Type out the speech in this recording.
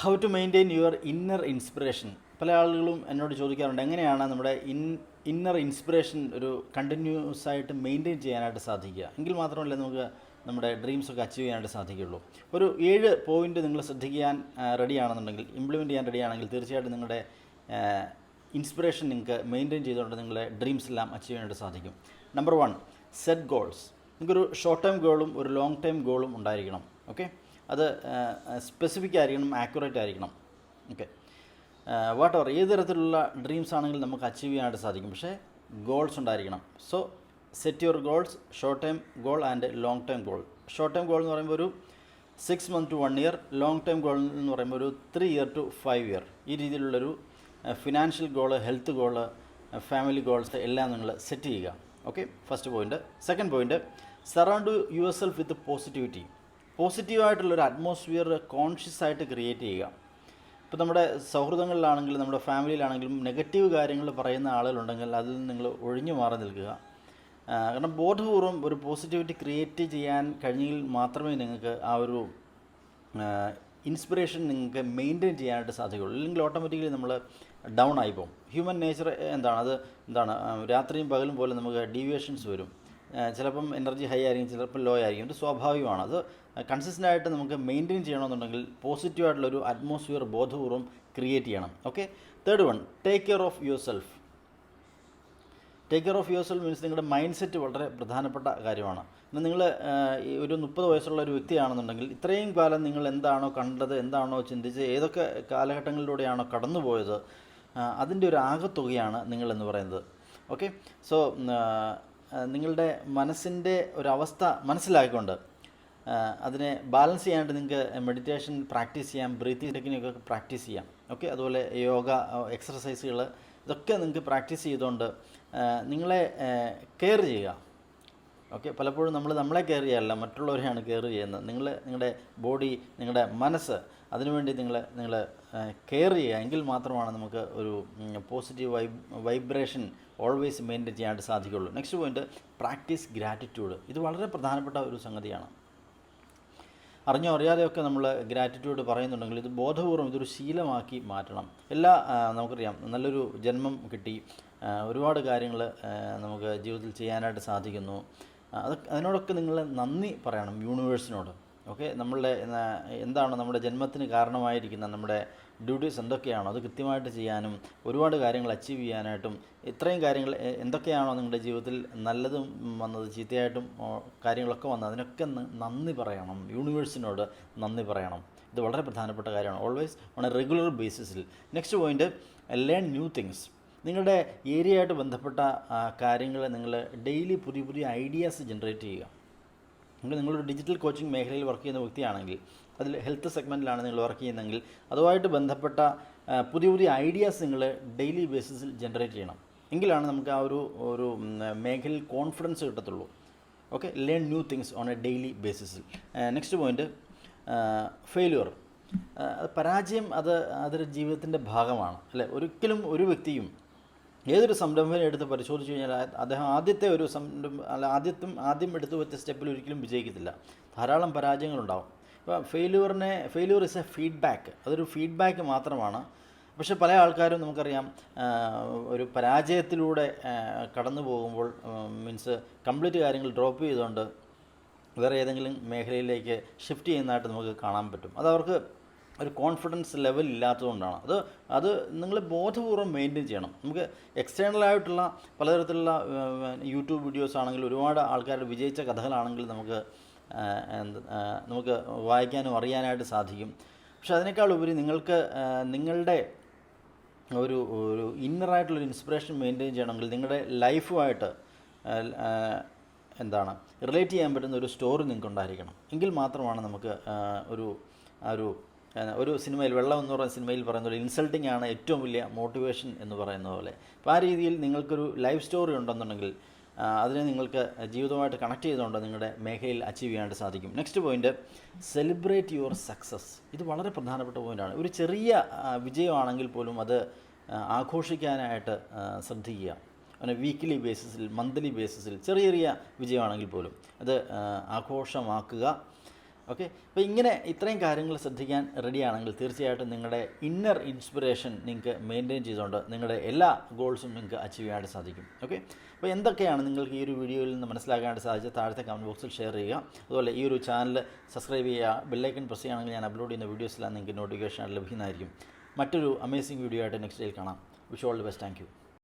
How to maintain your inner inspiration പല ആളുകളും എന്നോട് ചോദിക്കാറുണ്ട് എങ്ങനെയാണ് നമ്മുടെ ഇൻ ഇന്നർ ഇൻസ്പിറേഷൻ ഒരു കണ്ടിന്യൂസ് ആയിട്ട് മെയിന്റെയിൻ ചെയ്യാനായിട്ട് സാധിക്കുക? എങ്കിൽ മാത്രമല്ല നമുക്ക് നമ്മുടെ ഡ്രീംസ് ഒക്കെ അച്ചീവ് ചെയ്യാനായിട്ട് സാധിക്കുകയുള്ളൂ. ഒരു ഏഴ് പോയിന്റ് നിങ്ങൾ ശ്രദ്ധിക്കാൻ റെഡിയാണെന്നുണ്ടെങ്കിൽ ഇംപ്ലിമെന്റ് ചെയ്യാൻ റെഡിയാണെങ്കിൽ തീർച്ചയായിട്ടും നിങ്ങളുടെ ഇൻസ്പിറേഷൻ നിങ്ങൾക്ക് മെയിന്റെയിൻ ചെയ്തുകൊണ്ട് നിങ്ങളുടെ ഡ്രീംസ് എല്ലാം അച്ചീവ് ചെയ്യാനായിട്ട് സാധിക്കും. നമ്പർ വൺ സെറ്റ് ഗോൾസ് നിങ്ങൾക്കൊരു ഷോർട്ട് ടൈം ഗോളും ഒരു ലോങ് ടൈം ഗോളും ഉണ്ടായിരിക്കണം. ഓക്കെ അത് സ്പെസിഫിക് ആയിരിക്കണം ആക്യുറേറ്റ് ആയിരിക്കണം. ഓക്കെ വാട്ട് എവർ ഏത് തരത്തിലുള്ള ഡ്രീംസ് ആണെങ്കിലും നമുക്ക് അച്ചീവ് ചെയ്യാനായിട്ട് സാധിക്കും. പക്ഷേ ഗോൾസ് ഉണ്ടായിരിക്കണം. So set your goals short time goal and long time goal short time goal എന്ന് പറയുമ്പോൾ ഒരു six month to one year long time goal എന്ന് പറയുമ്പോൾ ഒരു three year to five year ഈ രീതിയിലുള്ളൊരു financial goal health goal family goals എല്ലാം നിങ്ങൾ സെറ്റ് ചെയ്യുക. Okay first point second point surround yourself with positivity പോസിറ്റീവായിട്ടുള്ളൊരു atmosphere conscious ആയിട്ട് create ചെയ്യുക. ഇപ്പോൾ നമ്മുടെ സൗഹൃദങ്ങളിലാണെങ്കിലും നമ്മുടെ ഫാമിലിയിലാണെങ്കിലും നെഗറ്റീവ് കാര്യങ്ങൾ പറയുന്ന ആളുകളുണ്ടെങ്കിൽ അതിൽ നിങ്ങൾ ഒഴിഞ്ഞു മാറി നിൽക്കുക. കാരണം ബോധപൂർവം ഒരു പോസിറ്റിവിറ്റി ക്രിയേറ്റ് ചെയ്യാൻ കഴിഞ്ഞെങ്കിൽ മാത്രമേ നിങ്ങൾക്ക് ആ ഒരു ഇൻസ്പിറേഷൻ നിങ്ങൾക്ക് മെയിന്റെയിൻ ചെയ്യാനായിട്ട് സാധിക്കുള്ളൂ അല്ലെങ്കിൽ ഓട്ടോമാറ്റിക്കലി നമ്മൾ ഡൗൺ ആയി പോകും. ഹ്യൂമൻ നേച്ചർ എന്താണ്? അത് എന്താണ്? രാത്രിയും പകലും പോലെ നമുക്ക് ഡീവിയേഷൻസ് വരും. ചിലപ്പം എനർജി ഹൈ ആയിരിക്കും ചിലപ്പോൾ ലോ ആയിരിക്കും. ഇത് സ്വാഭാവികമാണ്. അത് കൺസിസ്റ്റന്റ് ആയിട്ട് നമുക്ക് മെയിന്റെയിൻ ചെയ്യണമെന്നുണ്ടെങ്കിൽ പോസിറ്റീവായിട്ടുള്ളൊരു അറ്റ്മോസ്ഫിയർ ബോധപൂർവം ക്രിയേറ്റ് ചെയ്യണം okay third one take care of yourself take care of yourself means നിങ്ങളുടെ മൈൻഡ് സെറ്റ് വളരെ പ്രധാനപ്പെട്ട കാര്യമാണ്. എന്നാൽ നിങ്ങൾ ഒരു മുപ്പത് വയസ്സുള്ള ഒരു വ്യക്തിയാണെന്നുണ്ടെങ്കിൽ ഇത്രയും കാലം നിങ്ങൾ എന്താണോ കണ്ടത് എന്താണോ ചിന്തിച്ചത് ഏതൊക്കെ കാലഘട്ടങ്ങളിലൂടെയാണോ കടന്നുപോയത് അതിന്റെ ഒരു ആകത്തുകയാണ് നിങ്ങളെന്ന് പറയുന്നത്. ഓക്കെ സോ നിങ്ങളുടെ മനസ്സിന്റെ ഒരവസ്ഥ മനസ്സിലാക്കിക്കൊണ്ട് അതിനെ ബാലൻസ് ചെയ്യാനായിട്ട് നിങ്ങൾക്ക് മെഡിറ്റേഷൻ പ്രാക്ടീസ് ചെയ്യാം ബ്രീത്തിങ് ടെക്നിക്കൊക്കെ പ്രാക്ടീസ് ചെയ്യാം. ഓക്കെ അതുപോലെ യോഗ എക്സർസൈസുകൾ ഇതൊക്കെ നിങ്ങൾക്ക് പ്രാക്ടീസ് ചെയ്തുകൊണ്ട് നിങ്ങളെ കെയർ ചെയ്യുക. ഓക്കെ പലപ്പോഴും നമ്മൾ നമ്മളെ കെയർ ചെയ്യാറില്ല മറ്റുള്ളവരെയാണ് കെയർ ചെയ്യുന്നത്. നിങ്ങൾ നിങ്ങളുടെ ബോഡി നിങ്ങളുടെ മനസ്സ് അതിനുവേണ്ടി നിങ്ങൾ നിങ്ങൾ കെയർ ചെയ്യുക. എങ്കിൽ മാത്രമാണ് നമുക്ക് ഒരു positive vibe vibration always maintain ചെയ്യാനായിട്ട് സാധിക്കുള്ളൂ നെക്സ്റ്റ് പോയിന്റ് പ്രാക്ടീസ് ഗ്രാറ്റിറ്റ്യൂഡ് ഇത് വളരെ പ്രധാനപ്പെട്ട ഒരു സംഗതിയാണ്. അറിഞ്ഞോ അറിയാതെയൊക്കെ നമ്മൾ ഗ്രാറ്റിറ്റ്യൂഡ് പറയുന്നുണ്ടെങ്കിൽ ഇത് ബോധപൂർവം ഇതൊരു ശീലമാക്കി മാറ്റണം. എല്ലാ നമുക്കറിയാം നല്ലൊരു ജന്മം കിട്ടി. ഒരുപാട് കാര്യങ്ങൾ നമുക്ക് ജീവിതത്തിൽ ചെയ്യാനായിട്ട് സാധിക്കുന്നു. ആ, അത് അതിനോടൊക്കെ നിങ്ങൾ നന്ദി പറയണം യൂണിവേഴ്സിനോട്. ഓക്കെ? നമ്മളുടെ എന്താണ് നമ്മുടെ ജന്മത്തിന് കാരണമായിരിക്കുന്ന നമ്മുടെ ഡ്യൂട്ടീസ് എന്തൊക്കെയാണോ അത് കൃത്യമായിട്ട് ചെയ്യാനും ഒരുപാട് കാര്യങ്ങൾ അച്ചീവ് ചെയ്യാനായിട്ടും ഇത്രയും കാര്യങ്ങൾ എന്തൊക്കെയാണോ നിങ്ങളുടെ ജീവിതത്തിൽ നല്ലതും വന്നത് ചീത്തയായിട്ടും കാര്യങ്ങളൊക്കെ വന്നത് അതിനൊക്കെ നന്ദി പറയണം യൂണിവേഴ്സിനോട് നന്ദി പറയണം. ഇത് വളരെ പ്രധാനപ്പെട്ട കാര്യമാണ്. Always on a regular ബേസിസിൽ next point learn new things നിങ്ങളുടെ ഏരിയയായിട്ട് ബന്ധപ്പെട്ട കാര്യങ്ങൾ നിങ്ങൾ ഡെയിലി പുതിയ പുതിയ ഐഡിയാസ് ജനറേറ്റ് ചെയ്യുക. നിങ്ങൾ നിങ്ങളൊരു ഡിജിറ്റൽ കോച്ചിങ് മേഖലയിൽ വർക്ക് ചെയ്യുന്ന വ്യക്തിയാണെങ്കിൽ അതിൽ ഹെൽത്ത് സെഗ്മെന്റിലാണ് നിങ്ങൾ വർക്ക് ചെയ്യുന്നതെങ്കിൽ അതുമായിട്ട് ബന്ധപ്പെട്ട പുതിയ പുതിയ ഐഡിയാസ് നിങ്ങൾ ഡെയിലി ബേസിസിൽ ജനറേറ്റ് ചെയ്യണം. എങ്കിലാണ് നമുക്ക് ആ ഒരു ഒരു മേഖലയിൽ കോൺഫിഡൻസ് കിട്ടത്തുള്ളൂ. Okay learn new things on a daily ബേസിസിൽ next point failure പരാജയം അത് അതൊരു ജീവിതത്തിന്റെ ഭാഗമാണ്. അല്ലേ? ഒരിക്കലും ഒരു വ്യക്തിയും ഏതൊരു സംരംഭം എടുത്ത് പരിശോധിച്ച് കഴിഞ്ഞാൽ അദ്ദേഹം ആദ്യത്തെ ഒരു സംരംഭം അല്ല ആദ്യത്തും ആദ്യം എടുത്തു വെച്ച സ്റ്റെപ്പിൽ ഒരിക്കലും വിജയിക്കത്തില്ല. ധാരാളം പരാജയങ്ങളുണ്ടാവും. ഇപ്പോൾ ഫെയിലുവറിനെ ഫെയിലുവർ ഇസ് എ ഫീഡ്ബാക്ക്. അതൊരു ഫീഡ്ബാക്ക് മാത്രമാണ്. പക്ഷെ പല ആൾക്കാരും നമുക്കറിയാം ഒരു പരാജയത്തിലൂടെ കടന്നു പോകുമ്പോൾ മീൻസ് കംപ്ലീറ്റ് കാര്യങ്ങൾ ഡ്രോപ്പ് ചെയ്തുകൊണ്ട് വേറെ ഏതെങ്കിലും മേഖലയിലേക്ക് ഷിഫ്റ്റ് ചെയ്യുന്നതായിട്ട് നമുക്ക് കാണാൻ പറ്റും. അത് അവർക്ക് ഒരു കോൺഫിഡൻസ് ലെവൽ ഇല്ലാത്തതുകൊണ്ടാണ്. അത് അത് നിങ്ങൾ ബോധപൂർവം മെയിന്റെയിൻ ചെയ്യണം. നമുക്ക് എക്സ്റ്റേണലായിട്ടുള്ള പലതരത്തിലുള്ള യൂട്യൂബ് വീഡിയോസ് ആണെങ്കിൽ ഒരുപാട് ആൾക്കാരുടെ വിജയിച്ച കഥകളാണെങ്കിൽ നമുക്ക് നമുക്ക് വായിക്കാനും അറിയാനായിട്ട് സാധിക്കും. പക്ഷെ അതിനേക്കാൾ ഉപരി നിങ്ങൾക്ക് നിങ്ങളുടെ ഒരു ഒരു ഇന്നറായിട്ടുള്ളൊരു ഇൻസ്പിറേഷൻ മെയിന്റെയിൻ ചെയ്യണമെങ്കിൽ നിങ്ങളുടെ ലൈഫുമായിട്ട് എന്താണ് റിലേറ്റ് ചെയ്യാൻ പറ്റുന്ന ഒരു സ്റ്റോറി നിങ്ങൾക്ക് ഉണ്ടായിരിക്കണം എങ്കിൽ മാത്രമാണ് നമുക്ക് ഒരു ഒരു ഒരു സിനിമയിൽ വെള്ളം എന്ന് പറയുന്ന സിനിമയിൽ പറയുന്ന പോലെ ഇൻസൾട്ടിങ് ആണ് ഏറ്റവും വലിയ മോട്ടിവേഷൻ എന്ന് പറയുന്ന പോലെ. അപ്പോൾ ആ രീതിയിൽ നിങ്ങൾക്കൊരു ലൈഫ് സ്റ്റോറി ഉണ്ടെന്നുണ്ടെങ്കിൽ അതിനെ നിങ്ങൾക്ക് ജീവിതമായിട്ട് കണക്ട് ചെയ്തുകൊണ്ട് നിങ്ങളുടെ മേഖലയിൽ അച്ചീവ് ചെയ്യാനായിട്ട് സാധിക്കും. Next point celebrate your success ഇത് വളരെ പ്രധാനപ്പെട്ട പോയിന്റാണ് ഒരു ചെറിയ വിജയമാണെങ്കിൽ പോലും അത് ആഘോഷിക്കാനായിട്ട് ശ്രദ്ധിക്കുക. അങ്ങനെ വീക്കിലി ബേസിസിൽ മന്ത്ലി ബേസിസിൽ ചെറിയ ചെറിയ വിജയമാണെങ്കിൽ പോലും അത് ആഘോഷമാക്കുക. ഓക്കെ അപ്പോൾ ഇങ്ങനെ ഇത്രയും കാര്യങ്ങൾ ശ്രദ്ധിക്കാൻ റെഡിയാണെങ്കിൽ തീർച്ചയായിട്ടും നിങ്ങളുടെ ഇന്നർ ഇൻസ്പിറേഷൻ നിങ്ങൾക്ക് മെയിന്റെയിൻ ചെയ്തുകൊണ്ട് നിങ്ങളുടെ എല്ലാ ഗോൾസും നിങ്ങൾക്ക് അച്ചീവ് ചെയ്യാനായിട്ട് സാധിക്കും. ഓക്കെ അപ്പോൾ എന്തൊക്കെയാണ് നിങ്ങൾക്ക് ഈ ഒരു വീഡിയോയിൽ നിന്ന് മനസ്സിലാക്കാനായിട്ട് സാധിച്ചത്? താഴത്തെ കമന്റ് ബോക്സിൽ ഷെയർ ചെയ്യുക. അതുപോലെ ഈ ഒരു ചാനൽ സബ്സ്ക്രൈബ് ചെയ്യുക. ബെല്ലൈക്കൺ പ്രസ് ചെയ്യുകയാണെങ്കിൽ ഞാൻ അപ്ലോഡ് ചെയ്യുന്ന വീഡിയോസിലാണ് നിങ്ങൾക്ക് നോട്ടിഫിക്കേഷൻ ലഭിക്കുന്നതായിരിക്കും. മറ്റൊരു അമേസിംഗ് വീഡിയോ ആയിട്ട് നെക്സ്റ്റ് ഡേയിൽ കാണാം. Wish all the best thank